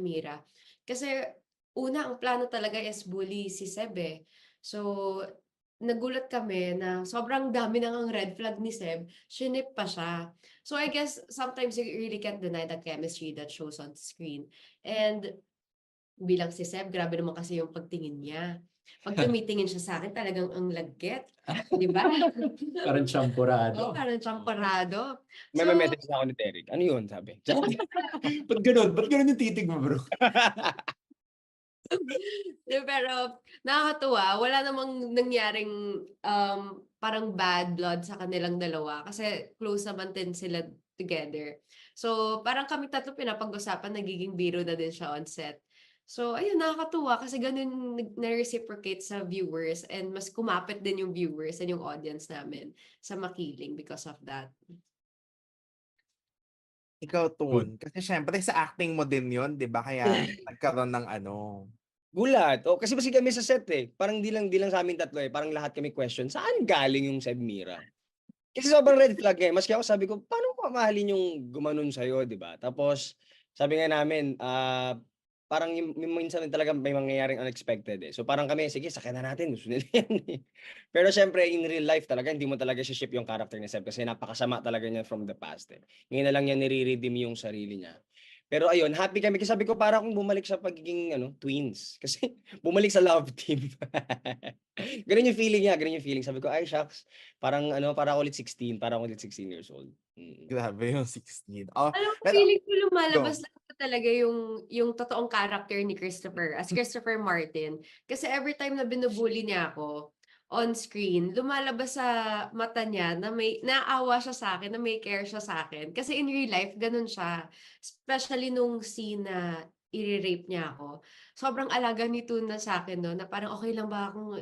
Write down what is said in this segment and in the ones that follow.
Amira. Kasi una, ang plano talaga is bully si Seb eh. So, nagulat kami na sobrang dami nang ang red flag ni Seb, shinip pa siya. So I guess sometimes you really can't deny the chemistry that shows on screen. And bilang si Seb, grabe naman kasi yung pagtingin niya. Pag tumitingin siya sa akin, talagang ang lagget. Di ba? Parang champurado. Oo, parang champarado. May So- may message na ako ni Derek. Ano yun, sabi? Ba't ganun? Ba't ganun yung titig mo, bro? Di, Pero nakakatuwa, wala namang nangyaring um, parang bad blood sa kanilang dalawa kasi close naman din sila together. So parang kami tatlo pinapag-usapan, nagiging biro na din siya on set. So ayun, nakakatuwa kasi ganun na-reciprocate sa viewers and mas kumapit din yung viewers and yung audience namin sa makiling because of that. Ikaw, Tun. Kasi syempre sa acting mo din yun, di ba? Kaya nagkaroon ng ano. Gulat. O, kasi kasi kami sa set eh. Parang di lang, di lang sa amin tatlo eh. Parang lahat kami question, saan galing yung Seb Mira? Kasi sobrang red flag eh. Maski ako sabi ko, paano ko mahalin yung gumanon sa'yo, di ba? Tapos, sabi nga namin, ah, parang yung, minsan talaga may mangyayaring unexpected eh. So parang kami, sige, sakyan na natin. Gusto nila yan eh. Pero syempre, in real life talaga, hindi mo talaga si ship yung character ni Seb kasi napakasama talaga niya from the past eh. Ngayon na lang niya nire-redeem yung sarili niya. Pero ayun, happy kami kasi sabi ko para akong bumalik sa pagiging ano, twins. Kasi bumalik sa love team. ganun yung feeling niya, ganun yung feeling. Sabi ko, ay shucks, parang ano, para ulit 16, para ulit 16 years old. Mm. Grabe yung 16. Oh, Alam ko, Pero- feeling ko lumalabas lang talaga yung, yung totoong character ni Christopher as Christopher Martin. Kasi every time na binubuli niya ako on screen, lumalabas sa mata niya na may naawa siya sa akin, na may care siya sa akin. Kasi in real life, ganun siya. Especially nung scene na i-rape niya ako. Sobrang alaga ni Tuna sa akin no, na parang okay lang ba akong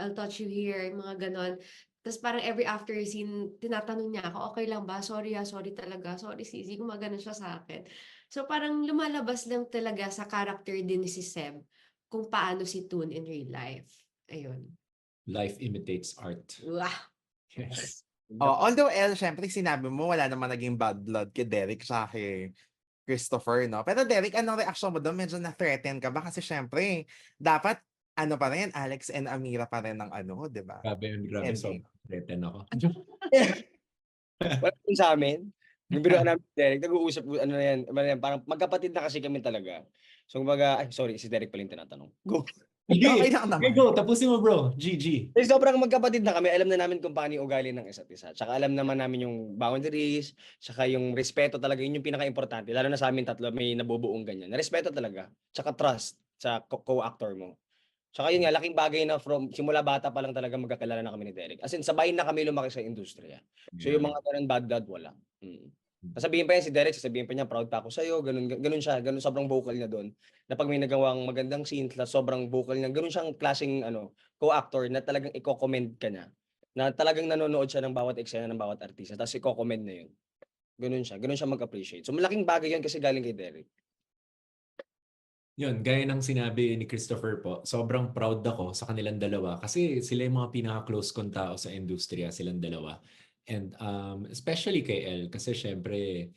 I'll touch you here, mga ganon. Tapos parang every after scene, tinatanong niya ako, okay lang ba? Sorry ah, sorry talaga. Sorry Sisi, gumagano siya sa akin. So parang lumalabas lang talaga sa character din ni si Seb kung paano si Toon in real life. Ayun. Life imitates art. Wow. Yes. oh, although, El, syempre sinabi mo wala naman naging bad blood kay Derek sa kay Christopher, no? Pero Derek, anong reaction mo doon? Medyo na-threaten ka ba? Kasi syempre, dapat ano pa rin, Alex and Amira pa rin ng ano, di ba? Grabe yun, grabe. So, Ending. Threaten ako. Wala din sa amin. Yung biruan namin ni Derek, nag-uusap, ano na yan, ano na yan, parang magkapatid na kasi kami talaga. So, kumbaga, ay, sorry, si Derek pala yung tinatanong. Go. Okay lang Okay, naman. go. Tapusin mo, bro. GG. Eh, sobrang magkapatid na kami, alam na namin kung paano yung ugali ng isa't isa. Tsaka alam naman namin yung boundaries, tsaka yung respeto talaga, yun yung pinaka-importante. Lalo na sa amin tatlo, may nabubuong ganyan. Respeto talaga. Tsaka trust sa co- co-actor mo. Tsaka yun nga, laking bagay na from simula bata pa lang talaga magkakilala na kami ni Derek. As in, sabay na kami lumaki sa industriya. So yung mga ganun bad blood, wala. Mm. Sasabihin pa yan si Derek, sasabihin pa niya, proud pa ako sa'yo, ganun, ganun siya, ganun sobrang vocal niya doon. Na pag may nagawang magandang scene, sobrang vocal niya, ganun siyang klaseng ano, co-actor na talagang i-commend ka niya. Na talagang nanonood siya ng bawat eksena ng bawat artista, tapos i-commend na yun. Ganun siya, ganun siya mag-appreciate. So malaking bagay yun kasi galing kay Derek. Yun, gaya ng sinabi ni Christopher po, sobrang proud ako sa kanilang dalawa kasi sila yung mga pinaka-close kong tao sa industriya, silang dalawa. And um, especially kay El kasi syempre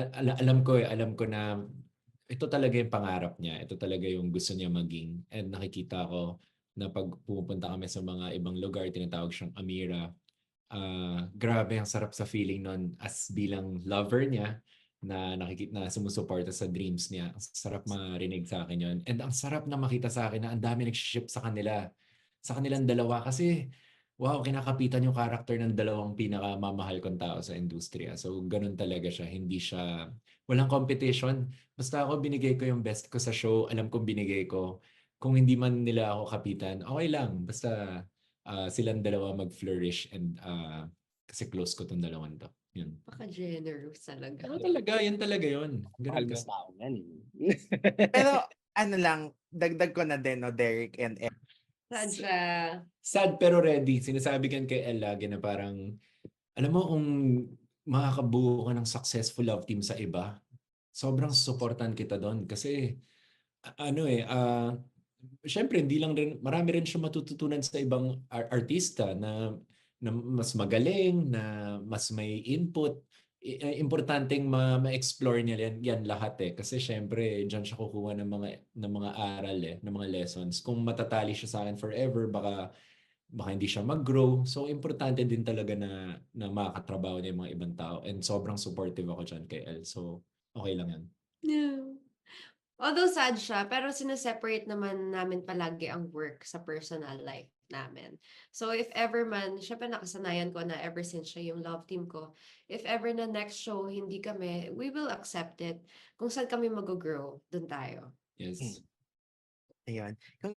al- al- alam ko eh, alam ko na ito talaga yung pangarap niya, ito talaga yung gusto niya maging. And nakikita ko na pag pumupunta kami sa mga ibang lugar, tinatawag siyang Amira. Ah, grabe ang sarap sa feeling nun as bilang lover niya na nakikita na sumusuporta sa dreams niya. Ang sarap marinig sa akin yon. And ang sarap na makita sa akin na ang dami nag-ship sa kanila. Sa kanilang dalawa kasi wow, kinakapitan yung karakter ng dalawang pinakamamahal kong tao sa industriya. So ganun talaga siya. Hindi siya walang competition. Basta ako binigay ko yung best ko sa show, alam kong binigay ko. Kung hindi man nila ako kapitan, okay lang. Basta ah, silang dalawa mag-flourish and ah, kasi close ko tong dalawang to. Yun. Paka-generous talaga. Ano talaga, yan talaga yun. Mahal Ganun mo kasi. tao yan. eh. Pero ano lang, dagdag ko na din, no, Derek and El. Sadya. Sad pero ready. Sinasabi kan kay El lagi na parang, alam mo kung makakabuo ka ng successful love team sa iba, sobrang supportan kita doon. Kasi, a- ano eh, ah, syempre, hindi lang rin, marami rin siya matututunan sa ibang ar- artista na, na mas magaling, na mas may input. eh, importanteng ma- ma-explore niya yan, yan lahat eh. Kasi syempre, dyan siya kukuha ng mga, ng mga aral eh, ng mga lessons. Kung matatali siya sa akin forever, baka baka hindi siya mag-grow. So, importante din talaga na, na makakatrabaho niya yung mga ibang tao. And sobrang supportive ako dyan kay El. So, okay lang yan. Yeah. Although sad siya, pero sineseparate naman namin palagi ang work sa personal life namin. So if ever man, syempre nakasanayan ko na ever since siya yung love team ko, if ever na next show hindi kami, we will accept it. Kung saan kami mag-grow, dun tayo. Yes. Ayun. Kung